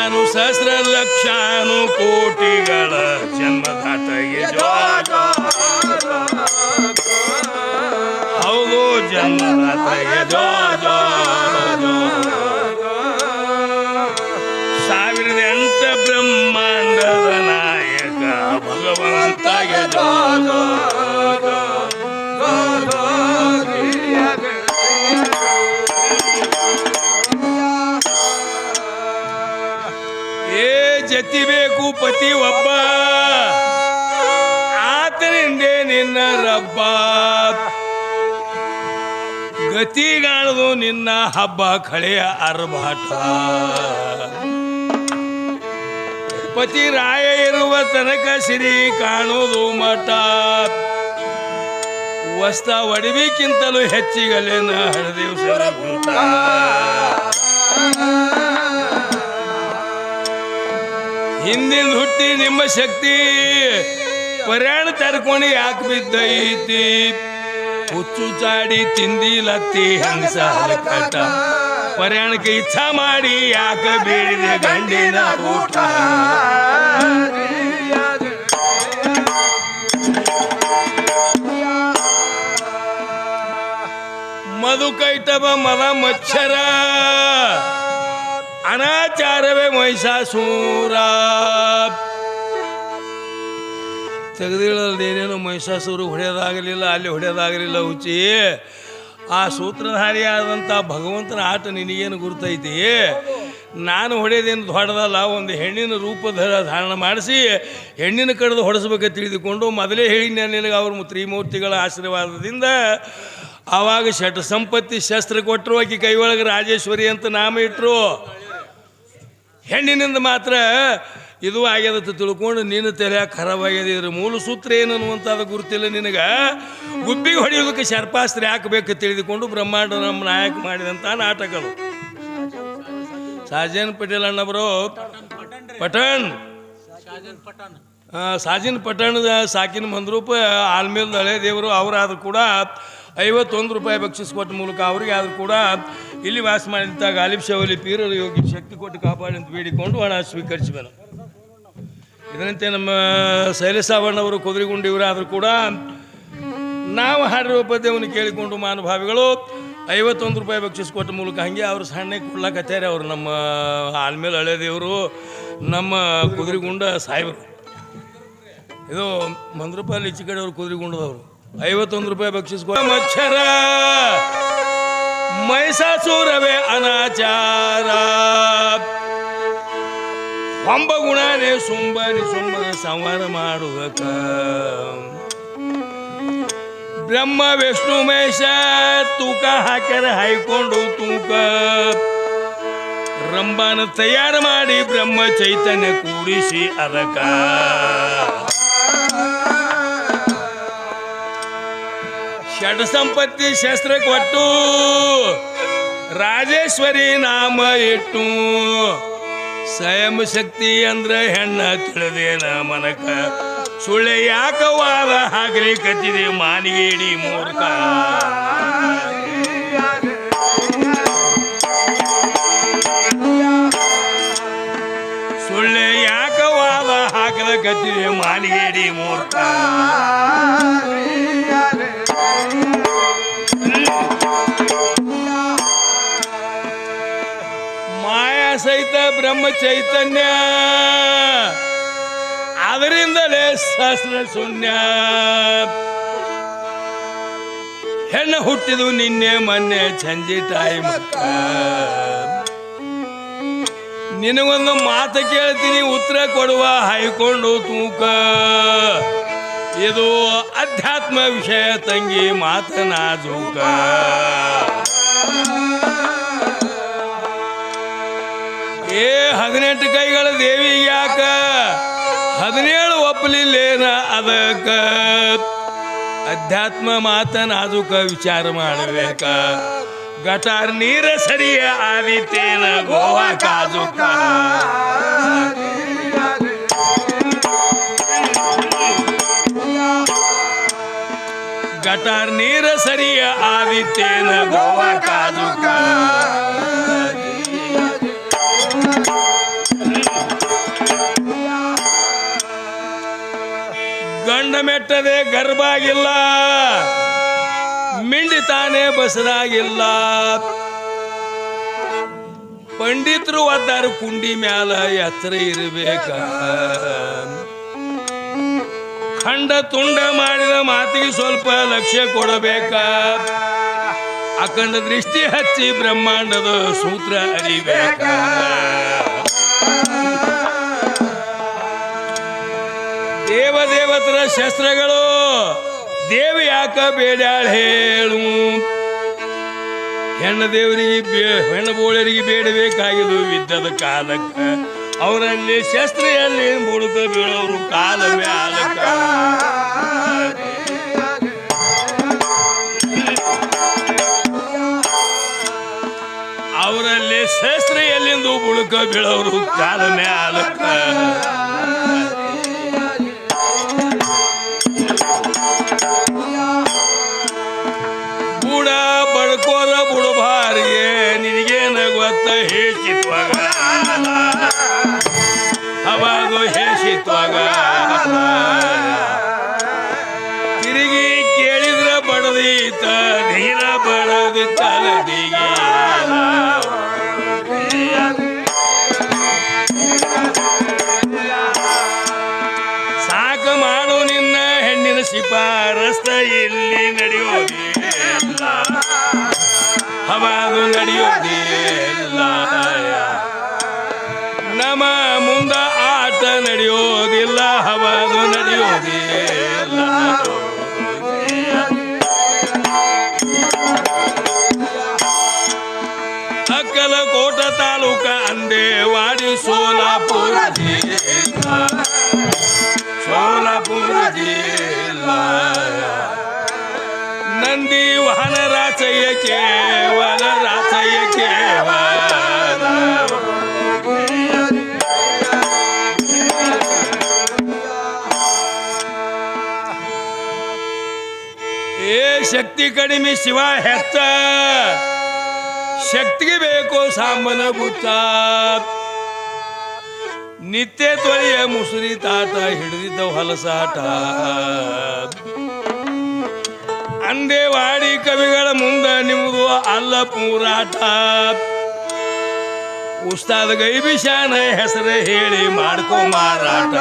ಕೋಟ್ಯಾನು ಸಹಸ್ರ ಲಕ್ಷಾನು ಕೋಟಿಗಳ ಜನ್ಮದಾತಗೆ. ಹೌದು ಜನ್ಮದಾತಗೆ ಜೋ ಜೋ ಬೇಕು ಪತಿ ಒಬ್ಬ ಆತನಿಂದೇ ನಿನ್ನ ರಬ್ಬ. ಗತಿಗಾಣದು ನಿನ್ನ ಹಬ್ಬ ಕಳೆಯ ಅರ್ಭಾಟ. ಪತಿ ರಾಯ ಇರುವ ತನಕ ಸಿರಿ ಕಾಣುವುದು ಮಠ. ವಸ್ತ ಒಡವಿಕ್ಕಿಂತಲೂ ಹೆಚ್ಚಿಗಲೇನ ಹಳದೇವ್ ಹಿಂದಿನ ಹುಟ್ಟಿ ನಿಮ್ಮ ಶಕ್ತಿ. ಪರ್ಯಾಣ ತರ್ಕೊಂಡು ಯಾಕೆ ಬಿದ್ದೈತಿ? ಹುಚ್ಚು ಚಾಡಿ ತಿಂದಿಲತ್ತಿ ಹಂಸ ಹಲಕಟ ಪರ್ಯಾಣಕ್ಕೆ ಇಚ್ಛಾ ಮಾಡಿ ಯಾಕ ಬೀಳಿದೆ ಗಂಡಿನ ಊಟ? ಮಧು ಕೈತವ ಮದ ಮಚ್ಚರ. ಅನಾಚಾರವೇ ಮಹಿಷಾಸೂರ ತೆಗೆದಿಳಲ್ಲಿ ಏನೇನು ಮಹಿಷಾಸುರು ಹೊಡೆಯೋದಾಗಲಿಲ್ಲ, ಅಲ್ಲಿ ಹೊಡೆಯೋದಾಗಲಿಲ್ಲ ಹುಚ್ಚಿ. ಆ ಸೂತ್ರಧಾರಿಯಾದಂಥ ಭಗವಂತನ ಆಟ ನಿನಗೇನು ಗುರ್ತೈತಿ? ನಾನು ಹೊಡೆಯೋದೇನು ದೊಡ್ಡದಲ್ಲ, ಒಂದು ಹೆಣ್ಣಿನ ರೂಪ ಧಾರಣ ಮಾಡಿಸಿ ಹೆಣ್ಣಿನ ಕಡ್ದು ಹೊಡೆಸ್ಬೇಕು ತಿಳಿದುಕೊಂಡು ಮೊದಲೇ ಹೇಳಿ ನಿನಗೆ ಅವ್ರ ತ್ರಿಮೂರ್ತಿಗಳ ಆಶೀರ್ವಾದದಿಂದ. ಆವಾಗ ಷಟ್ ಸಂಪತ್ತಿ ಶಸ್ತ್ರ ಕೊಟ್ಟರು, ಆಕೆ ಕೈ ಒಳಗೆ ರಾಜೇಶ್ವರಿ ಅಂತ ನಾಮ ಇಟ್ಟರು ಹೆಣ್ಣಿನಿಂದ ಮಾತ್ರ ಇದು ಆಗ್ಯದ ಅಂತ ತಿಳ್ಕೊಂಡು ನಿನ್ನ ತಲೆ ಖರಾಬ್ ಆಗ್ಯದ ಇದ್ರ ಮೂಲ ಸೂತ್ರ ಏನು ಅನ್ನುವಂಥದ್ದು ಗುರುತಿಲ್ಲ ನಿನಗೆ. ಗುಬ್ಬಿಗೆ ಹೊಡೆಯೋದಕ್ಕೆ ಶರ್ಪಾಸ್ತ್ರ ಹಾಕಬೇಕು ತಿಳಿದುಕೊಂಡು ಬ್ರಹ್ಮಾಂಡ ನಮ್ಮ ನಾಯಕ ಮಾಡಿದಂಥ ನಾಟಕಗಳು. ಸಾಜನ್ ಪಟೇಲ್ ಅಣ್ಣವರು ಪಠಣ್. ಸಾಜಿನ್ ಪಟ್ಟಣದ ಸಾಕಿನ ಮಂದ್ರೂಪ ಆಲ್ಮೇಲ್ ಹಳೆ ದೇವರು, ಅವರಾದ್ರೂ ಕೂಡ ಐವತ್ತೊಂದು ರೂಪಾಯಿ ಬಕ್ಷಿಸ್ ಕೊಟ್ಟ ಮೂಲಕ ಅವರಿಗೆ ಆದರೂ ಕೂಡ ಇಲ್ಲಿ ವಾಸ ಮಾಡಿದಂಥ ಗಾಲಿಬ್ ಶವಲಿ ಪೀರರು ಯೋಗಿ ಶಕ್ತಿ ಕೊಟ್ಟು ಕಾಪಾಡಿ ಅಂತ ಬೇಡಿಕೊಂಡು ಹಣ ಸ್ವೀಕರಿಸಿದನು. ಇದರಂತೆ ನಮ್ಮ ಶೈಲಸಾವಣ್ಣವರು ಕುದುರೆಗುಂಡಿ ಆದರೂ ಕೂಡ ನಾವು ಹಾಡಿರುವ ಪದ್ಯವನ್ನು ಕೇಳಿಕೊಂಡು ಮಾನುಭಾವಿಗಳು ಐವತ್ತೊಂದು ರೂಪಾಯಿ ಬಕ್ಷಿಸ್ ಕೊಟ್ಟ ಮೂಲಕ ಹಾಗೆ ಅವರು ಸಣ್ಣ ಕೊಡ್ಲಾಕತ್ತಾರೆ ಅವರು ನಮ್ಮ ಆಲ್ಮೇಲೆ ಹಳೆ ದೇವರು, ನಮ್ಮ ಕುದುರೆಗುಂಡ ಸಾಹೇಬರು. ಇದು ಮಂದ್ರಪಾಲ್ ಈಚೆ ಕಡೆ ಅವರು ಕುದುರೆಗುಂಡದವರು. ಐವತ್ತೊಂದು ರೂಪಾಯಿ ಬಕ್ಷಿಸ್ ಕೊಟ್ಟ ಮಚ್ಚರ. ಮೈಸಾಸುರವೇ ಅನಾಚಾರ. ಒಂಬ ಗುಣನೇ ಸುಂಬನಿ ಸುಂಬನ ಸಂವಾರ ಮಾಡುವುದಕ್ಕ ಬ್ರಹ್ಮ, ವಿಷ್ಣು, ಮೇಷ, ತೂಕ ಹಾಕ್ಯಾರ ಹಾಯ್ಕೊಂಡು ತೂಕ. ರಂಬಾನ ತಯಾರು ಮಾಡಿ ಬ್ರಹ್ಮ ಚೈತನ್ಯ ಕೂಡಿಸಿ ಅದಕ್ಕ ಷಡ್ ಸಂಪತ್ತಿ ಶಸ್ತ್ರ ಕೊಟ್ಟು ರಾಜೇಶ್ವರಿ ನಾಮ ಇಟ್ಟು. ಸ್ವಯಂ ಶಕ್ತಿ ಅಂದ್ರ ಹೆಣ್ಣ ತಿಳಿದೇನ ಮನಕ ಸುಳ್ಳೆ ಯಾಕ ಹಾಕಲಿ ಕತ್ತಿದೆ ಮಾನಿಗೇಡಿ ಮೂರ್ಖ. ಸುಳ್ಳೆ ಯಾಕ ವಾದ ಹಾಕದ ಕತ್ತಿದೆ ಮಾನಿಗೇಡಿ ಮೂರ್ಖ. ಮಾಯಾ ಸಹಿತ ಬ್ರಹ್ಮ ಚೈತನ್ಯ. ಅದರಿಂದಲೇ ಸಹಸ್ರ ಶೂನ್ಯ. ಹೆಣ್ಣು ಹುಟ್ಟಿದು ನಿನ್ನೆ ಮೊನ್ನೆ ಸಂಜೆ ಟೈಮ್ ನಿನಗೊಂದು ಮಾತು ಕೇಳ್ತೀನಿ, ಉತ್ತರ ಕೊಡುವ, ಹಾಯ್ಕೊಂಡು ತೂಕ. ಇದು ಅಧ್ಯಾತ್ಮ ವಿಷಯ ತಂಗಿ ಮಾತನಾಜೂಕ ಏ, ಹದಿನೆಂಟು ಕೈಗಳ ದೇವಿ ಯಾಕ? ಹದಿನೇಳು ಒಪ್ಪಲಿಲ್ಲೇನ ಅದಕ್ಕ? ಅಧ್ಯಾತ್ಮ ಮಾತನಾಜುಕ ವಿಚಾರ ಮಾಡಬೇಕ. ಗಟಾರ್ ನೀರ ಸರಿಯ ಆದಿತ್ತೇನ ಗೋವಾ ಕಾಜುಕ. ಕಟಾರ್ ನೀರ ಸರಿಯ ಆದಿತ್ಯನ ಗೋವಾ ಕಾದು ಗಂಡ ಮೆಟ್ಟದೆ ಗರ್ಭಾಗಿಲ್ಲ. ಮಿಂಡಿತಾನೆ ಬಸರಾಗಿಲ್ಲ. ಪಂಡಿತರು ಒದ್ದಾರು ಕುಂಡಿ ಮ್ಯಾಲ ಎತ್ತರ ಇರಬೇಕ. ಖಂಡ ತುಂಡ ಮಾಡಿದ ಮಾತಿಗೆ ಸ್ವಲ್ಪ ಲಕ್ಷ್ಯ ಕೊಡಬೇಕ. ಅಖಂಡ ದೃಷ್ಟಿ ಹಚ್ಚಿ ಬ್ರಹ್ಮಾಂಡದ ಸೂತ್ರ ಅರಿಬೇಕ. ದೇವ ದೇವತರ ಶಸ್ತ್ರಗಳು, ದೇವ ಯಾಕ ಬೇಡ್ಯಾಳ ಹೇಳು. ಹೆಣ್ಣು ದೇವರಿಗೆ ಬೇ, ಹೆಣ್ಣು ಬೋಳರಿಗೆ ಬೇಡಬೇಕಾಗಿದ್ದು ವಿದ್ಯದ ಕಾಲಕ್ಕ. ಅವರಲ್ಲಿ ಶಸ್ತ್ರ ಎಲ್ಲಿ ಬುಡುಕ ಬೀಳೋರು ಕಾಲ. ಮ್ಯಾಲಕ್ಕ ಅವರಲ್ಲಿ ಶಸ್ತ್ರ ಎಲ್ಲಿಂದು ಬುಡುಕ ಬೀಳೋರು ಕಾಲ. ಮ್ಯಾಲ ಬುಡ ಬಡ್ಕೋರ ಬುಡಬಾರಿಗೆ, ನಿನಗೇನ ಗೊತ್ತ ಹೇಸಿತ್ವಾಗ ಹೇಸಿತ್ವಾಗ ತಿರುಗಿ ನಡೆಯೋದಿಲ್ಲ ನಡೆಯೋದೇ ನಡೆಯೋದಿಲ್ಲ ಅಕ್ಕಲ ಕೋಟ ತಾಲೂಕ ಅಂದೇವಾಡಿ ಸೋಲಾಪುರ ಜಿಲ್ಲಾ. ಸೋಲಾಪುರ ಜಿಲ್ಲಾ. ನಂದಿ ವಾಹನ ರಾಚಯ್ಯ ಕೇವಲ ರಾಚಯ್ಯ ಶಕ್ತಿ ಕಡಿಮೆ ಶಿವ ಹೆಚ್ಚ ಶಕ್ತಿಗೆ ಬೇಕು ಸಾಂಬನ ಗುಚ್ಚ ನಿತ್ಯ ತೊಳೆಯ ಮುಸುರಿ ತಾಟ ಹಿಡಿದಿದ್ದ ಹೊಲಸಾಟ. ಅಂದೇವಾಡಿ ಕವಿಗಳ ಮುಂದ ನಿಮ್ಮದು ಅಲ್ಲ ಪೂರಾಟ. ಉಸ್ತಾದ ಗೈಬಿಶಾನ ಹೆಸರು ಹೇಳಿ ಮಾಡ್ಕೋ ಮಾರಾಟ.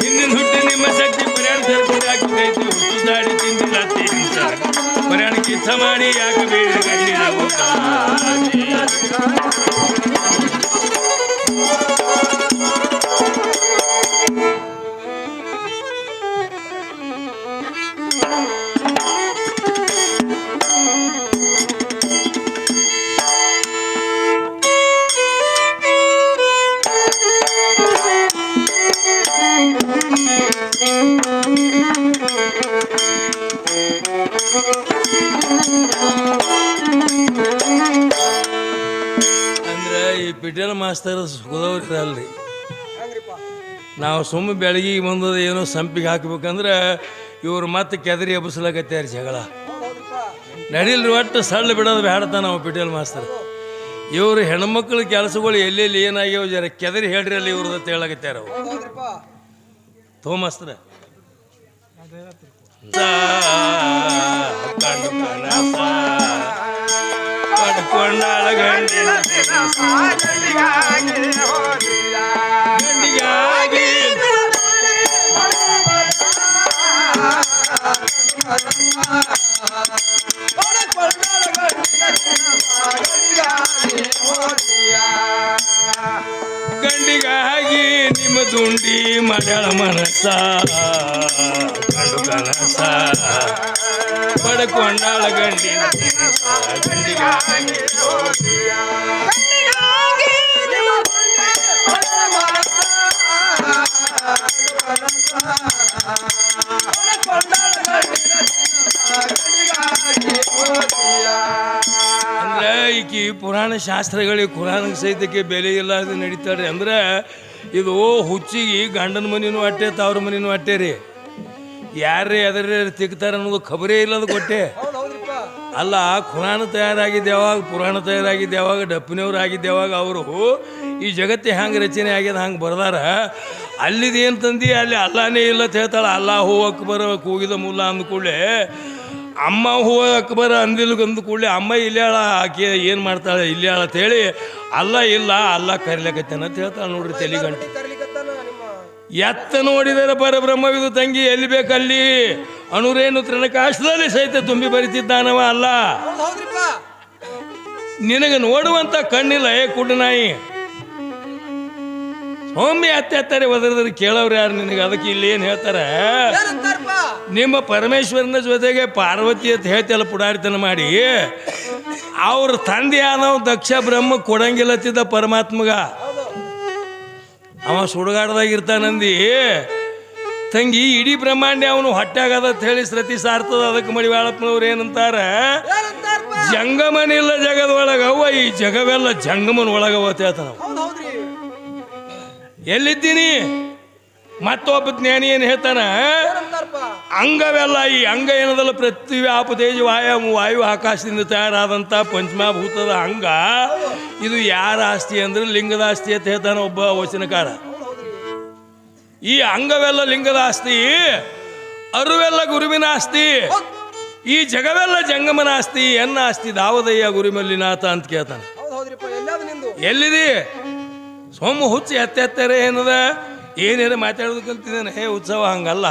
ಹಿಂದಿನ ಹುಟ್ಟಿ ನಿಮ್ಮ ಶಕ್ತಿ ಪ್ರಯಾಣ ಸೇರ್ಕೊಂಡು ಹಾಕಿದೈತಿ ಹುಟ್ಟು ದಾಡಿ ತಿಂದಿಲ್ಲ ತೀರಿಸ ಪ್ರಯಾಣಕ್ಕೆ ಇಚ್ಛ ಮಾಡಿ ಯಾಕೆ ಬೇಡ ಗಂಡಿನ ಊಟ ಅಂದ್ರೆ ಈ ಪಿಟೇಲ್ ಮಾಸ್ತರ್ ಅಲ್ರಿ. ನಾವು ಸುಮ್ಮ ಬೆಳಗ್ಗೆ ಬಂದದ ಏನೋ ಸಂಪಿಗೆ ಹಾಕ್ಬೇಕಂದ್ರೆ ಇವ್ರು ಮತ್ತೆ ಕೆದರಿ ಎಬ್ಬಿಸ್ಲಾಕತ್ಯಾರ ಜಗಳ. ನಡಿಲ್ರಿ ಒಟ್ಟು ಸಳ್ಳ ಬಿಡೋದು ಬೇಡತ ನಾವು ಪಿಟೇಲ್ ಮಾಸ್ತರ್ ಇವರು ಹೆಣ್ಮಕ್ಳ ಕೆಲಸಗಳು ಎಲ್ಲೆಲ್ಲಿ ಏನಾಗ್ಯಾವ ಜರ ಕೆದರಿ ಹೇಳ್ರಿ ಅಲ್ಲಿ ಇವ್ರದ್ದು ಹೇಳಕತ್ಯಾರ ಅವ್ರು. ತೋ ಮಾಸ್ತರ ಕಂಡು ಕನಸ ಪಡ್ಕೊಂಡಾಳ ಗಂಡಿನ ಗಂಡಿಗಾಗಿ ಗಂಡಿಗಾಗಿ ನಿಮ್ಮ ದುಂಡಿ ಮಗಳ ಮನಸ. ಕಂಡು ಕನಸ ಪಡ್ಕೊಂಡಾಳ ಗಂಡಿನ ಅಂದ್ರೆ ಈಕಿ ಪುರಾಣ ಶಾಸ್ತ್ರಗಳಿಗೆ ಕುರಾನ ಸಹಿತಕ್ಕೆ ಬೆಲೆ ಇಲ್ಲ ನಡೀತಾರೆ ಅಂದ್ರೆ ಇದು ಹುಚ್ಚಿಗೆ ಗಂಡನ ಮನೇನು ಅಟ್ಟೆ, ತವ್ರ ಮನೇನು ಅಟ್ಟೆ ರೀ. ಯಾರೇ ಎದರೇ ತಿಕ್ತಾರ ಅನ್ನೋದು ಖಬರೇ ಇಲ್ಲ ಅದು ಕೊಟ್ಟೆ. ಅಲ್ಲ, ಖುರಾನ ತಯಾರಾಗಿದ್ದ ಯಾವಾಗ, ಪುರಾಣ ತಯಾರಾಗಿದ್ದ ಯಾವಾಗ ಡಪ್ಪಿನವ್ರು ಆಗಿದ್ದ ಯಾವಾಗ ಅವರು ಈ ಜಗತ್ತೇ ಹ್ಯಾಂಗೆ ರಚನೆ ಆಗ್ಯದ ಹಂಗೆ ಬರ್ದಾರ? ಅಲ್ಲಿದು ಏನು ತಂದಿ? ಅಲ್ಲಿ ಅಲ್ಲಾನೇ ಇಲ್ಲ ಅಂತ ಹೇಳ್ತಾಳೆ. ಅಲ್ಲ ಹೂ ಅಕ್ಬರ ಕೂಗಿದ ಮುಲ್ಲ ಅಂದ ಕೂಡಲೇ, ಅಮ್ಮ ಹೂ ಅಕ್ಬರ ಅಂದಿಲ್ ಅಂದ ಕೂಡಲೇ, ಅಮ್ಮ ಇಲ್ಲಾಳ ಆಕೆ ಏನು ಮಾಡ್ತಾಳೆ ಅಂತ ಅಂತೇಳಿ ಅಲ್ಲ ಇಲ್ಲ, ಅಲ್ಲ ಕರಿಲಕತ್ತೇನಂತ ಹೇಳ್ತಾಳೆ ನೋಡ್ರಿ ತೆಲಿಗಂಟು. ಎತ್ತ ನೋಡಿದರೆ ಪರಬ್ರಹ್ಮವಿದು ತಂಗಿ ಎಲ್ಲಿ ಬೇಕಲ್ಲಿ? ಅಣುರೇನು ತೃಣಕಾಶದಲ್ಲಿ ಸಹಿತ ತುಂಬಿ ಬರಿತಿದ್ದಾನವ ಅಲ್ಲ? ನಿನಗೆ ನೋಡುವಂತ ಕಣ್ಣಿಲ್ಲ ಏ ಕುಡ್ನಾಯಿ? ಒಮ್ಮೆ ಅತ್ತೆ ಅತ್ತಾರೆ ಒದರಿದ್ರೆ ಕೇಳೋರು ಯಾರು ನಿನಗೆ? ಅದಕ್ಕೆ ಇಲ್ಲಿ ಏನು ಹೇಳ್ತಾರೆ? ನಿಮ್ಮ ಪರಮೇಶ್ವರನ ಜೊತೆಗೆ ಪಾರ್ವತಿ ಅಂತ ಹೇಳ್ತಲ್ಲ ಪುಡಾರಿತನ ಮಾಡಿ. ಅವ್ರ ತಂದೆ ಆದವ್ ದಕ್ಷ ಬ್ರಹ್ಮ ಕೊಡಂಗಿಲ್ಲತ್ತಿದ್ದ ಪರಮಾತ್ಮಗ. ಅವ ಸುಡುಗಾಡ್ದಾಗ ಇರ್ತಾನಂದಿ. ತಂಗಿ ಇಡೀ ಬ್ರಹ್ಮಾಂಡ ಅವನು ಹೊಟ್ಟಾಗದ ಅಂತ ಹೇಳಿ ಸೃತಿ ಸಾರ್ತದ ಅದಕ್ಕೆ ಮಡಿವಾಳಪ್ಪನವ್ರು ಏನಂತಾರ? ಜಂಗಮನಿಲ್ಲ ಜಗದ ಒಳಗವ್ವ ಈ ಜಗವೆಲ್ಲ ಜಂಗಮನ ಒಳಗವ ಅಂತ ಹೇಳ್ತಾನ ಎಲ್ಲಿದ್ದೀನಿ? ಮತ್ತೊಬ್ಬ ಜ್ಞಾನಿ ಏನು ಹೇಳ್ತಾನ? ಅಂಗವೆಲ್ಲ ಈ ಅಂಗ ಏನದಲ್ಲ? ಪೃಥ್ವಿ ತೇಜ ವಾಯು ವಾಯು ಆಕಾಶದಿಂದ ತಯಾರಾದಂಥ ಪಂಚಮಾಭೂತದ ಅಂಗ. ಇದು ಯಾರ ಆಸ್ತಿ ಅಂದ್ರೆ ಲಿಂಗದ ಆಸ್ತಿ ಅಂತ ಹೇಳ್ತಾನೆ ಒಬ್ಬ ವಚನಕಾರ. ಈ ಅಂಗವೆಲ್ಲ ಲಿಂಗದ ಆಸ್ತಿ ಅರುವೆಲ್ಲ ಗುರುವಿನ ಆಸ್ತಿ ಈ ಜಗವೆಲ್ಲ ಜಂಗಮನ ಆಸ್ತಿ ಎನ್ನ ಆಸ್ತಿ? ದಾವದಯ್ಯ ಗುರುಮಲ್ಲಿನಾಥ ಅಂತ ಕೇಳ್ತಾನೆ. ಎಲ್ಲಿದಿ? ಸೋಮ ಹುಚ್ಚಿ ಎತ್ತೆತ್ತರೆ ಏನದ? ಏನೇನು ಮಾತಾಡೋದು ಕಲ್ತಿದ್ದೇನೆ ಹೇ, ಉತ್ಸವ ಹಂಗಲ್ಲ.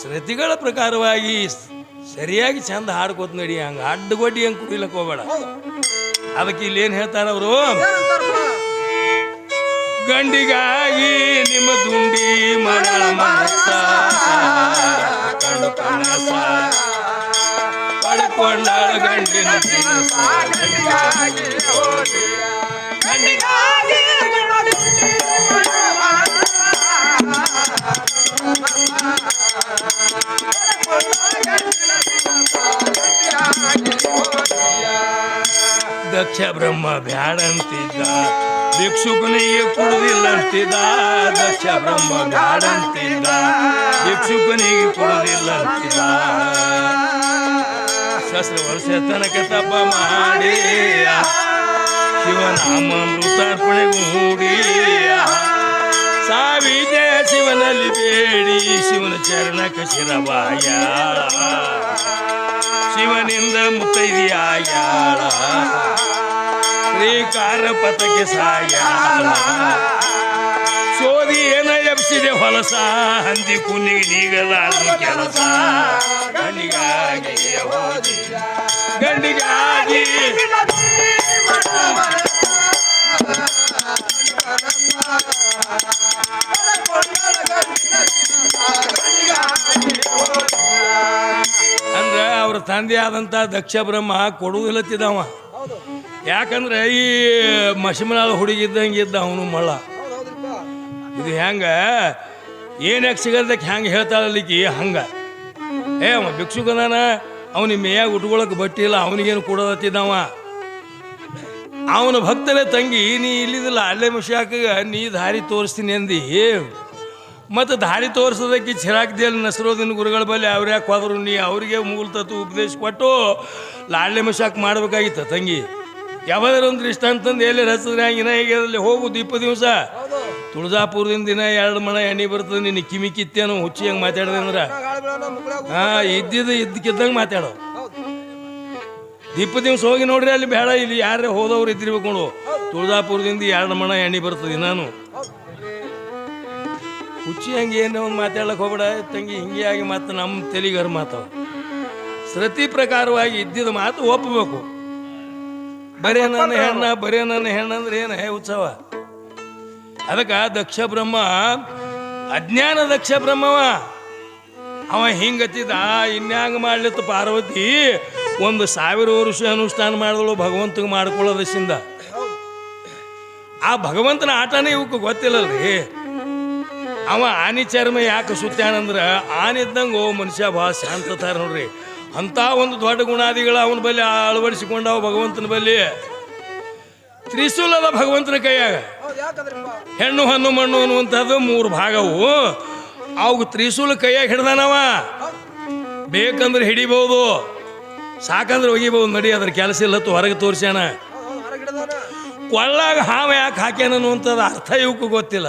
ಶ್ರತಿಗಳ ಪ್ರಕಾರವಾಗಿ ಸರಿಯಾಗಿ ಚಂದ ಹಾಡ್ಕೋತ ನಡಿ, ಹಂಗೆ ಅಡ್ಡಗೊಡ್ಡಿ ಹಂಗೆ ಕುಡಿಲಕ್ಕೆ ಹೋಗ್ಬೇಡ. ಅದಕ್ಕೆ ಇಲ್ಲಿ ಏನು ಹೇಳ್ತಾರೆ ಅವರು? ಗಂಡಿಗಾಗಿ ನಿಮ್ಮ ದುಂಡಿ ಮರಳ ಮನಸ್ಸ ಗಂಡಿನ ಕೆಲಸ. ದಕ್ಷ ಬ್ರಹ್ಮ ಬ್ಯಾಡಂತಿದ್ದ ಭಿಕ್ಷುಕನಿಗೆ ಕೊಡುವುದಿಲ್ಲ ಅಂತಿದ್ದ. ದಕ್ಷ ಬ್ರಹ್ಮ ಬ್ಯಾಡಂತಿದ್ದ ಭಿಕ್ಷುಕನಿಗೆ ಕೊಡುವುದಿಲ್ಲ ಅಂತಿದ್ದ. ಸಹಸ್ರ ವರ್ಷ ತನಕ ತಪ ಮಾಡಿ ಶಿವನಾಮ ಮೃತಾರ್ಪಣೆ ಸಾವಿಜ ಶಿವನಲ್ಲಿ ಬೇಡಿ. ಶಿವನ ಚರಣ ಶಿರವಾಯ ಶಿವನಿಂದ ಮುತ್ತೈದಿಯಾಯಾಳ ಶ್ರೀಕಾರ ಪಥಕ್ಕೆ ಸಾಯಾಳ ಸೋದಿ ಏನ ಎಬ್ಸಿದೆ ಹೊಲಸ. ಹಂದಿ ಕುನ್ನಿಗೆ ನೀಗಲಾದ ಕೆಲಸ. ಗಂಡಿಗಾಗಿ ಗಂಡಿಗಾಗಿ. ಅಂದ್ರೆ ಅವ್ರ ತಂದೆ ಆದಂತ ದಕ್ಷ ಬ್ರಹ್ಮ ಕೊಡುವುದಿಲ್ಲತ್ತಿದ್ದವ. ಯಾಕಂದ್ರೆ ಈ ಮಶಮನಾಳ ಹುಡುಗಿದ್ದಂಗೆ ಇದ್ದ ಅವನು ಮಳ್ಳ. ಇದು ಹೆಂಗ? ಏನಕ್ಕೆ ಸಿಗದಕ್ಕೆ ಹೆಂಗೆ ಹೇಳ್ತಾಳಲ್ಲಿಕ್ಕಿ ಹಂಗ. ಏ, ಅವ ಭಿಕ್ಷುಕನ ಅವನಿಗೆ ಮೇಯಾಗ ಉಟ್ಕೊಳಕ್ಕೆ ಬಟ್ಟಿಲ್ಲ, ಅವನಿಗೇನು ಕೊಡೋದತ್ತಿದ್ದವ ಅವನ ಭಕ್ತನೇ ತಂಗಿ, ನೀ ಇಲ್ಲಿದಿಲ್ಲ ಅಲ್ಲೇ ಮುಷಾಕ ನೀ ದಾರಿ ತೋರಿಸ್ತೀನಿ ಅಂದಿ. ಮತ್ತು ದಾರಿ ತೋರಿಸೋದಕ್ಕೆ ಚಿರಾಕ್ದಿಯಲ್ಲಿ ನಸರೋದಿನ ಗುರುಗಳ ಬಳಿ ಅವ್ರು ಯಾಕೆ ಹೋದ್ರು? ನೀ ಅವರಿಗೆ ಮೂಲ ತತ್ವ, ಉಪದೇಶ ಕೊಟ್ಟು ಲಾಡ್ಲೆ ಮಶಾಕ್ ಮಾಡಬೇಕಾಗಿತ್ತು ತಂಗಿ. ಯಾವ್ದಾದ್ರು ಒಂದು ದೃಷ್ಟಾಂತಂದು ಎಲ್ಲಿ ಹಚ್ಚಿದ್ರೆ ಹಂಗಿನ ಹೇಗೆ ಅಲ್ಲಿ ಹೋಗು ದೀಪ ದಿವಸ ತುಳಜಾಪುರದಿಂದ ದಿನ ಎರಡು ಮಣ ಎಣ್ಣೆ ಬರ್ತದೆ, ನಿನ್ನ ಕಿಮಿ ಕಿತ್ತೇನು ಹುಚ್ಚಿ ಹಂಗೆ ಮಾತಾಡ್ದೆ ಅಂದ್ರೆ. ಹಾಂ, ಇದ್ದಿದ್ದು ಇದ್ದಕ್ಕಿದ್ದಂಗೆ ಮಾತಾಡೋ ಹೌದು ದಿವ್ಸ ಹೋಗಿ ನೋಡ್ರಿ ಅಲ್ಲಿ ಬೇಡ ಇಲ್ಲಿ ಯಾರೇ ಹೋದವ್ರು ಇದ್ದಿರ್ಬೇಕು ನೋಡು. ತುಳಜಾಪುರದಿಂದ ಎರಡು ಮಣ ಎಣ್ಣೆ ಬರ್ತದೆ ನಾನು ಹುಚ್ಚಿ ಹಂಗೆ ಏನೋ ಒಂದು ಮಾತಾಡಕ್ಕೆ ಹೋಗ್ಬೇಡ. ತಂಗಿ ಹಿಂಗೆ ಆಗಿ ಮಾತು ನಮ್ಮ ತೆಲಿಗರು ಮಾತಾವ ಸೃತಿ ಪ್ರಕಾರವಾಗಿ ಇದ್ದಿದ ಮಾತು ಒಪ್ಪಬೇಕು ಬರೇ ನನ್ನ ಹೆಣ್ಣ ಬರೇ ನನ್ನ ಹೆಣ್ಣಂದ್ರೆ ಏನು ಹೇ ಉತ್ಸವ? ಅದಕ್ಕೆ ದಕ್ಷ ಬ್ರಹ್ಮ ಅಜ್ಞಾನ ದಕ್ಷ ಬ್ರಹ್ಮವ. ಅವ ಹಿಂಗತ್ತಿದ್ದ ಇನ್ಯಾಂಗ ಮಾಡ್ಲಿತ್ತು ಪಾರ್ವತಿ ಒಂದು ಸಾವಿರ ವರ್ಷ ಅನುಷ್ಠಾನ ಮಾಡಿದಳು, ಭಗವಂತಗೆ ಮಾಡ್ಕೊಳ್ಳೋದಶಿಂದ ಆ ಭಗವಂತನ ಆಟನೇ ಇವಕ್ಕೆ ಗೊತ್ತಿಲ್ಲಲ್ರಿ. ಅವ ಆನಿ ಚರ್ಮ ಯಾಕೆ ಸುತ್ತಾನಂದ್ರೆ ಓ ಮನುಷ್ಯ ಭಾಳ ಶಾಂತತಾರ ನೋಡ್ರಿ. ಅಂಥ ಒಂದು ದೊಡ್ಡ ಗುಣಾದಿಗಳು ಅವನ ಬಳಿ ಅಳವಡಿಸಿಕೊಂಡವ ಭಗವಂತನ ಬಳಿ ತ್ರಿಶೂಲದ ಭಗವಂತನ ಕೈಯಾಗ. ಹೆಣ್ಣು, ಹಣ್ಣು, ಮಣ್ಣು ಅನ್ನುವಂಥದ್ದು ಮೂರು ಭಾಗವು. ಅವು ತ್ರಿಶೂಲ ಕೈಯಾಗ ಹಿಡ್ದಾನವ. ಬೇಕಂದ್ರೆ ಹಿಡಿಬಹುದು ಸಾಕಂದ್ರೆ ಒಗಿಬಹುದು ನಡಿ, ಅದ್ರ ಕೆಲಸ ಇಲ್ಲತ್ತು ಹೊರಗೆ ಹೊರಗಿಡದವನ ಕೊಳ್ಳಾಗ ಹಾವ ಯಾಕೆ ಹಾಕ್ಯಾನನು ಅಂತದ ಅರ್ಥ ಇವಕ್ಕೂ ಗೊತ್ತಿಲ್ಲ.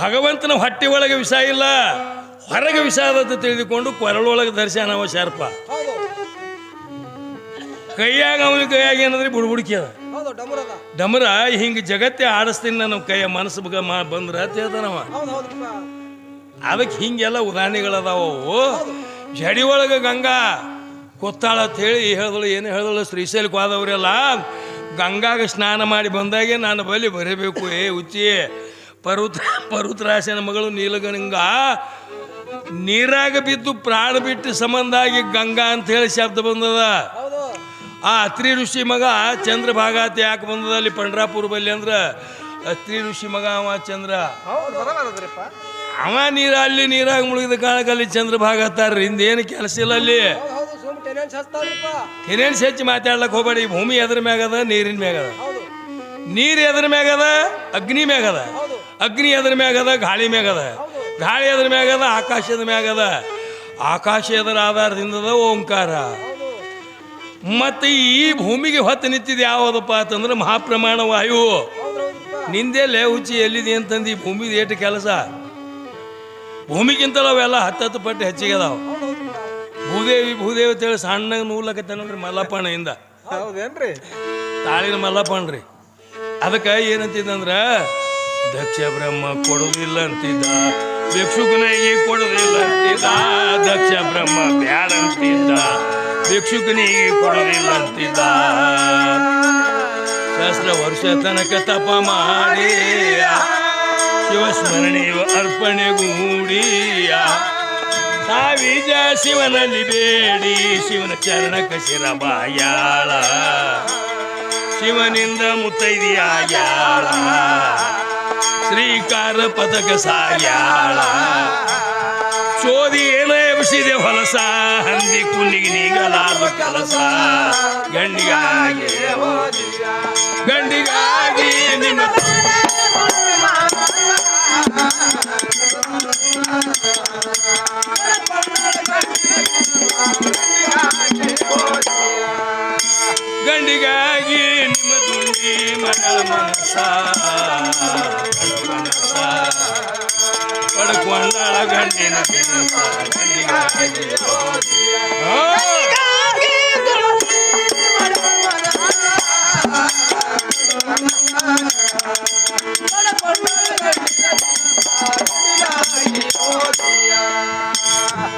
ಭಗವಂತನ ಹೊಟ್ಟೆ ಒಳಗೆ ವಿಷ ಇಲ್ಲ, ಹೊರಗೆ ವಿಷ ಅಂತ ತಿಳಿದುಕೊಂಡು ಕೊರಳೊಳಗೆ ದರ್ಶನ ಅವ ಶರ್ಪ. ಕೈಯಾಗ ಅವನ ಕೈಯಾಗ ಏನಂದ್ರೆ ಬುಡ್ಬುಡ್ಕಿ ಅದ. ಹೌದು ಡಮರದ ಡಮರ, ಹಿಂಗೆ ಜಗತ್ತೇ ಆಡಿಸ್ತೀನಿ ನಾನು ಕೈಯ, ಮನಸ್ಸು ಬಂದ್ರ ಅಂತ ಹೇಳ್ತಾನವ ಅದಕ್ಕೆ ಹಿಂಗೆಲ್ಲ ಉದಾಹರಣೆಗಳದಾವ ಜಡಿ ಒಳಗೆ ಗಂಗಾ ಕೊತ್ತಾಳ ಅಂತ ಹೇಳಿ ಹೇಳಿದಳು ಏನು ಹೇಳಿದಳು ಶ್ರೀಶೈಲಕ್ಕೆ ಹೋದವರೆಲ್ಲ ಗಂಗಾಗ ಸ್ನಾನ ಮಾಡಿ ಬಂದಾಗೆ ನಾನು ಬಲಿ ಬರೀಬೇಕು ಏ ಉಚ್ಚಿ ಪರ್ವತ ಪರ್ವತರಾಶನ ಮಗಳು ನೀಲಗಂಗ ನೀರಾಗ ಬಿದ್ದು ಪ್ರಾಣ ಬಿಟ್ಟು ಸಂಬಂಧ ಆಗಿ ಗಂಗಾ ಅಂತ ಹೇಳಿ ಶಬ್ದ ಬಂದದ. ಆ ಅತ್ರಿ ಋಷಿ ಮಗ ಚಂದ್ರಭಾಗಾತಿ ಯಾಕೆ ಬಂದದ ಅಲ್ಲಿ ಪಂಡ್ರಾಪುರ ಬಲ್ಲಿ ಅಂದ್ರೆ? ಅತ್ರಿ ಋಷಿ ಮಗ ಅವ ಚಂದ್ರ. ಅವ ನೀರ ಅಲ್ಲಿ ನೀರಾಗ ಮುಳುಗಿದ ಕಾಲಕ್ಕಲ್ಲಿ ಚಂದ್ರಭಾಗ ಹತ್ತಾರ ಹಿಂದೇನು ಕೆಲಸ ಇಲ್ಲ ಅಲ್ಲಿ. ಟೆನೆನ್ಸ್ ಹೆಚ್ಚು ಮಾತಾಡ್ಲಕ್ ಹೋಗ್ಬೇಡಿ. ಈ ಭೂಮಿ ಎದ್ರ ಮ್ಯಾಗದ ನೀರಿನ ಮ್ಯಾಗದ ಹೌದು. ನೀರು ಎದ್ರ ಮ್ಯಾಗದ ಅಗ್ನಿ ಮ್ಯಾಗದ ಹೌದು. ಅಗ್ನಿ ಎದ್ರ ಮ್ಯಾಗದ ಗಾಳಿ ಮ್ಯಾಗದ ಗಾಳಿ ಎದ್ರ ಮ್ಯಾಗದ ಆಕಾಶದ ಮ್ಯಾಗದ ಆಕಾಶ ಎದರ ಆಧಾರದಿಂದ ಓಂಕಾರ. ಮತ್ತೆ ಈ ಭೂಮಿಗೆ ಹೊತ್ತು ನಿಂತಿದ್ದು ಯಾವುದಪ್ಪ ಅಂತಂದ್ರೆ ಮಹಾಪ್ರಮಾಣ ವಾಯು. ಹೌದು ಹೌದ್ರಿಪ್ಪ ನಿಂದೆ ಲೇ ಹುಚ್ಚಿ ಎಲ್ಲಿದೆ ಅಂತಂದು ಈ ಭೂಮಿದು ಏಟು ಕೆಲಸ. ಭೂಮಿಗಿಂತಲೂ ಅವೆಲ್ಲ ಹತ್ತತ್ತು ಪಟ್ಟು ಹೆಚ್ಚಿಗೆ ಅದಾವೆ. ಭೂದೇವಿ ಭೂದೇವಿ ಅಂತೇಳಿ ಸಣ್ಣ ನೂಲಕತ್ತೆ ನೋಡ್ರಿ ಇಂದ ಹೌದೇನ್ರಿ? ತಾಳಿನ ಮಲ್ಲಪ್ಪಣ್ರಿ ಅದಕ್ಕೆ ಏನಂತಿದ್ದಂದ್ರ ದಕ್ಷ ಬ್ರಹ್ಮ ಕೊಡುವುದಿಲ್ಲ ಅಂತಿದ್ದ ಭಿಕ್ಷುಕನಿಗೆ ಕೊಡುವುದಿಲ್ಲ ಅಂತಿದ್ದ ದಕ್ಷ ಬ್ರಹ್ಮ ಬ್ಯಾಡ ಅಂತಿದ್ದ ಭಿಕ್ಷುಕನಿಗೆ ಕೊಡುವುದಿಲ್ಲ ಅಂತಿದ್ದ ಸಹಸ್ರ ವರ್ಷ ತನಕ ತಪ ಮಾಡಿ ಶಿವಸ್ಮರಣೆಯು ಅರ್ಪಣೆಗೂಡಿಯ. ಸಾವಿಜ ಶಿವನಲ್ಲಿ ಬೇಡಿ ಶಿವನ ಚರಣಕ ಶಿರಬಾಯಾಳ ಶಿವನಿಂದ ಮುತ್ತೈದಿಯಾಗ್ಯಾಳ ಶ್ರೀಕಾರ ಪದಕ ಸಾಗ್ಯಾಳ ಚೋದಿ ಏನೇ ಎಬ್ಸಿದೆ ಹೊಲಸ, ಹಂದಿ ಕುಲ್ಲಿಗೆ ನೀಗಲಾದ ಕೆಲಸ. ಗಂಡಿಗಾಗಿ ಗಂಡಿಗಾಗಿ ನಿನ್ನ ಗಂಡಿಗಾಗಿ ನಿಮ್ಮ ದುಂಡಿ ಮಗಳ ಮನಸ ಮನಸ. ಪಡ್ಕೊಂಡಾಳ ಗಂಡಿನ ಕೆಲಸ ಗಂಡಿಗಾಗಿ ಆ,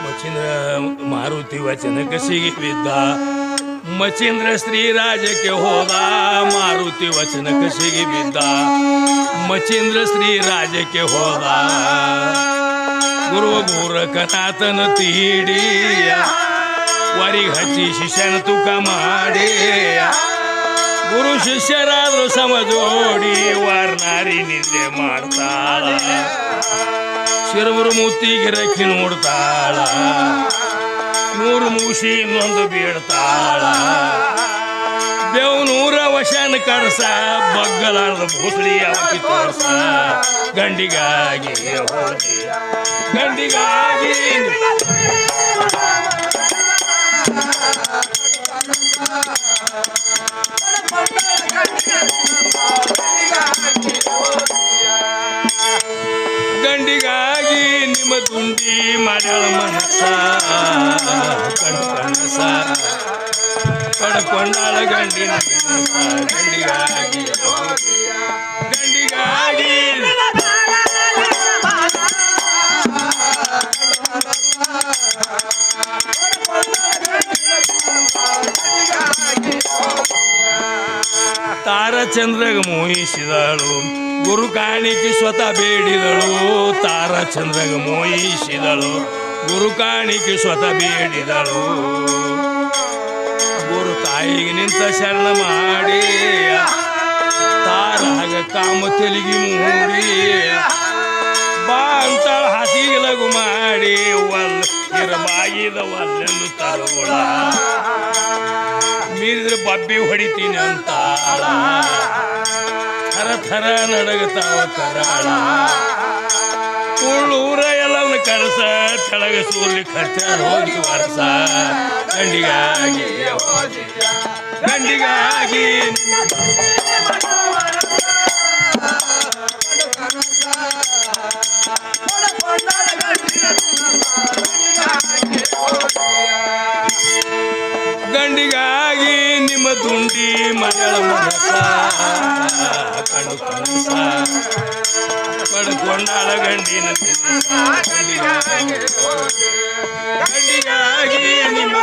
ಮಚಿಂದ್ರ ಮಾರುತಿ ವಚನಕ್ಕೆ ಸಿಗಿ ಬಿದ್ದ ಮಚೀಂದ್ರ ಶ್ರೀರಾಜಕ್ಕೆ ಹೋದ ಮಾರುತಿ ವಚನ ಕಸಿಗೆ ಬಿದ್ದ. ಮಚೀಂದ್ರ ಶ್ರೀರಾಜಕ್ಕೆ ಹೋದ. ಗುರು ಗೋರಖನಾಥನ ತೀಡಿ. ವರಿಗೆ ಹಚ್ಚಿ ಶಿಷ್ಯನ ತೂಕ ಮಾಡಿ. ಗುರು ಶಿಷ್ಯರಾದ್ರು ಸಮಜೋಡಿ ವಾರ್ನಾರಿ ನಿಂದೆ ಮಾಡ್ತಾಳ. ಶಿರವರು ಮೂತಿ ರಕ್ಕಿ ನೋಡ್ತಾಳ. ನೂರು ಮೂಸಿ ಇನ್ನೊಂದು ಬೀಳ್ತಾಳ ದೇವನೂರ ವಶನ ಕಡಸ ಬಗ್ಗಲಾರದ ಭೂಸಳಿ ಹಾಕಿ ತೋರ್ಸ. ಗಂಡಿಗಾಗಿ ಗಂಡಿಗಾಗಿ ಗಂಡಿಗಾಗಿ ದುಂಡಿ ಮಾಡ್ಯಾಳ ಮನಸ ಕಣ್ ಕನಸ ಪಡ್ಕೊಂಡಾಳ ಗಂಡಿನ ಗಂಡಿಗಾಗಿ. ಗಂಡಿಗಾಗಿ. ತಾರಚಂದ್ರಗ ಮೋಹಿಸಿದಳು. ಗುರು ಕಾಣಿಕೆ ಸ್ವತಃ ಬೇಡಿದಳು. ತಾರಚಂದ್ರಗ ಮೋಹಿಸಿದಳು. ಗುರು ಕಾಣಿಕೆ ಸ್ವತಃ ಬೇಡಿದಳು. ಗುರು ತಾಯಿಗೆ ನಿಂತ ಶರಣ ಮಾಡಿ ತಾರಾಗ ಕಾಮ ತೆಲಿಗಿ ಮೂಡಿ ಬಾ ಅಂತ ಹಾಸಿಗೆ ಲಘು ಮಾಡಿ ವಲ್ ಇರಬಾಗಿದ ವಲ್ಲೆಂದು ತರುಗಳ. ಮೀರಿದ್ರೆ ಬಬ್ಬಿ ಹೊಡಿತೀನಿ ಅಂತ ಥರ ಥರ ನಡಗತಾವ ಕರಾಳ ಊರ ಎಲ್ಲವನ್ನ ಕರಸ, ತೆಳಗ ಸೂರ್ಲಿ ಖರ್ಚ ಹೋಗಿ ವರ್ಷ ಗಂಡಿಗಾಗಿ ಗಂಡಿಗಾಗಿ ಗಂಡಿಗಾಗಿ ನಿಮ್ಮ ದುಂಡಿ ಮಗಳ ಮನಸ ಕಣ್ಣು ಕನಸ ಪಡ್ಕೊಂಡಾಳ ಗಂಡಿನ ಗಂಡಿಗಾಗಿ ನಿಮ್ಮ ಗಂಡಿಗಾಗಿ ನಿಮ್ಮ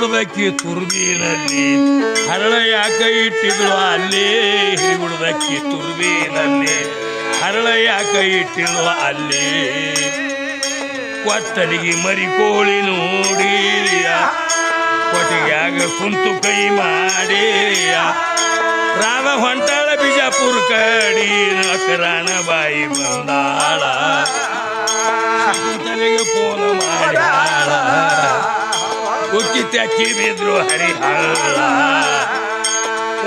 ಹಿರಿಗುಡದಕ್ಕಿ ತುರ್ಬಿನಲ್ಲಿ. ಹರಳ ಯಾಕ ಇಟ್ಟಿದ್ಳು ಅಲ್ಲಿ. ಹಿರಿಗುಡ್ಬೇಕಿ ತುರ್ಬಿನಲ್ಲಿ. ಹರಳ ಯಾಕ ಇಟ್ಟಿದ್ಳು ಅಲ್ಲಿ. ಕೊತ್ತಲಿಗೆ ಮರಿ ಕೋಳಿ ನೋಡಿ ಕೊಟ್ಟಿಗ್ಯಾಗ ಕುಂತು ಕೈ ಮಾಡಿ ರಾಮ ಹೊಂಟಾಳ ಬಿಜಾಪುರ ಕಡಿ. ಅಕರಾಣ ಬಾಯಿ ಬಂದಾಳ. ತಲೆಗೆ ಫೋನ್ ಮಾಡ್ಯಾಳ ಉಕ್ಕಿ ತೆಕ್ಕಿ ಬಿದ್ರು ಹರಿಹಳ್ಳ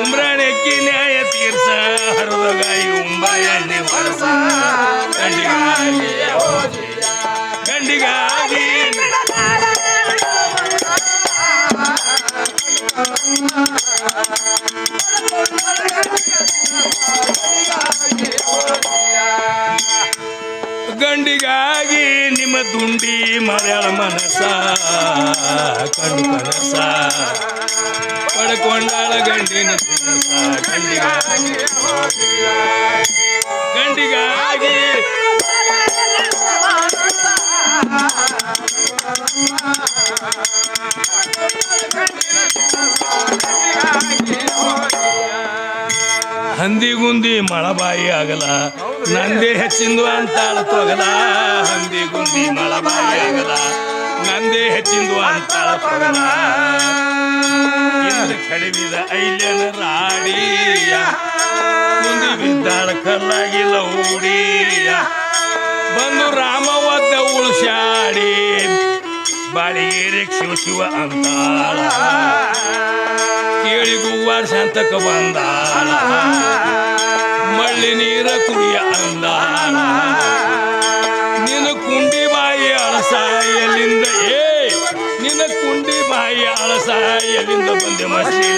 ಉಮ್ರಾಣೆಕ್ಕಿ ನ್ಯಾಯ ತೀರ್ಸ ಹರಿದಗಾಯಿ ಉಂಬಾಯಲ್ಲಿ ವರ್ಷ ಗಂಡಿಗಾಗಿ ಗಂಡಿಗಾಗಿ. ಗಂಡಿಗಾಗಿ ನಿಮ್ಮ ದುಂಡಿ ಮರಳ ಮನಸ ಕಣ್ಣು ಕನಸ. ಪಡ್ಕೊಂಡಾಳ ಗಂಡಿನ ತಿನಸ ಗಂಡಿಗಾಗಿ. ಗಂಡಿಗಾಗಿ. ಹಂದಿಗುಂದಿ ಮಳಬಾಯಿ ಆಗಲ ನಂದಿ ಹೆಚ್ಚಿಂದು ಅಂತ ಅಳತೋಗಲ ಹಂದಿಗುಂದಿ ಮಳಬಾಯಿ ಆಗಲ ನಂದೇ ಹೆಚ್ಚಿಂದು ಅಂತ ಅಳತೋಗಲ ಇಂದ ಕಡಿಮಿದ ಐಲ್ಯನ ರಾಡಿಯ ಮುಂದೆ ಬಿದ್ದಾಳ ಕಲ್ಲಾಗಿಲ್ಲ ಊಡಿಯ ಬಂದು ರಾಮ ಒದ್ದ ಉಳ್ಸ್ಯಾಡಿ ರಕ್ಷಿಸುವ ಶಿವ ಶಿವ ಅಂತಾಳ. ಕೇಳಿ ಬಂದಾಳ. ಮಳ್ಳಿ ನೀರ ಕುಡಿಯ ಅಂದಾಳ. ನಿನ್ನ ಕುಂಡಿ ಬಾಯಿ ಅಳಸಾಯಲಿಂದ, ಏ, ನಿನ್ನ ಕುಂಡಿ ಬಾಯಿ ಅಳಸಾಯಲಿಂದ ಬಂದೆ ಮಸಿ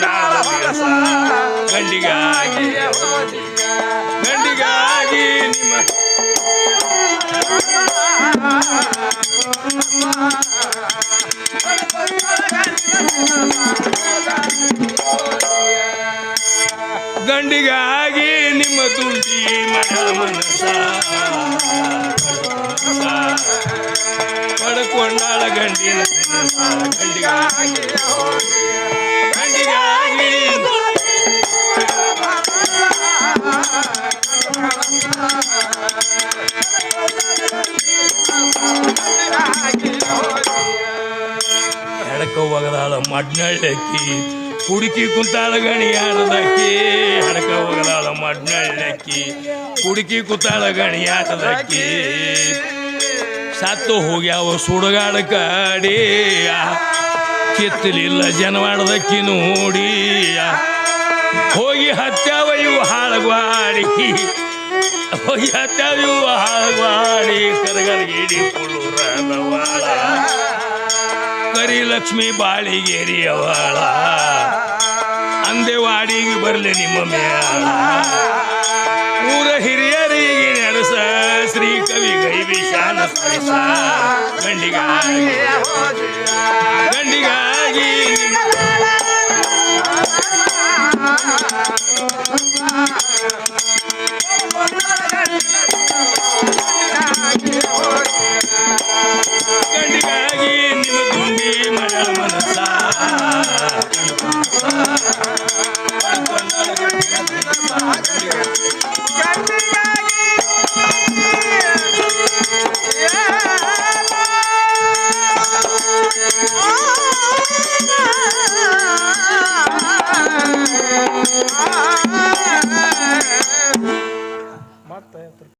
ಗಂಡಿಗಾಗಿ ಗಂಡಿಗಾಗಿ ನಿಮ್ಮ ಗಂಡಿಗಾಗಿ ನಿಮ್ಮ ದುಂಡಿ ಮನ ಮನಸ ಪಡ್ಕೊಂಡಾಳ ಗಂಡಿನ ಗಂಡಿಗಾಗಿ. ಗಂಡಿಗಾಗಿ. ಮಡ್ನಳ್ಳಕ್ಕಿ. ಕುಡುಕಿ ಕುಂತಾಳ ಗಣಿಯಾಟದಕ್ಕಿ ಹಡಕ ಹೋಗಲಾಳ ಮಡ್ನಳ್ಳಕ್ಕಿ. ಕುಡುಕಿ ಕುತಾಳ ಗಣಿ ಆಟದಕ್ಕಿ. ಸತ್ತು ಹೋಗ್ಯಾವ ಸುಡುಗಾಡ ಕಾಡಿ ಕಿತ್ತಲಿಲ್ಲ ಜನವಾಡದಕ್ಕಿ ನೋಡಿ ಹೋಗಿ ಹತ್ಯಾವ ಇವು ಹಾಳಗ್ವಾಡಿ ಹೋಗಿ ಹತ್ಯಾವ ಇವು ಹಾಳಗ್ವಾಡಿ. ಕರಗಲ್ಗಿಡಿ ಪುಳುರದವಾಳ ಕರಿ ಲಕ್ಷ್ಮಿ ಬಾಳಿಗೇರಿ ಅವಳ ಅಂದೆವಾಡಿಗೆ ಬರಲಿ ನಿಮ್ಮ ಮೇಳ ಊರ ಹಿರಿಯರಿಗೆ ನೆರಸ ಶ್ರೀ ಕವಿ ಗೈವಿ ಶಾನ ಸ್ಮರಿಸ ಗಂಡಿಗಾಗಿ ಗಂಡಿಗಾಗಿ ನಿಮ್ಮ ಗಂಡಿಗಾಗಿ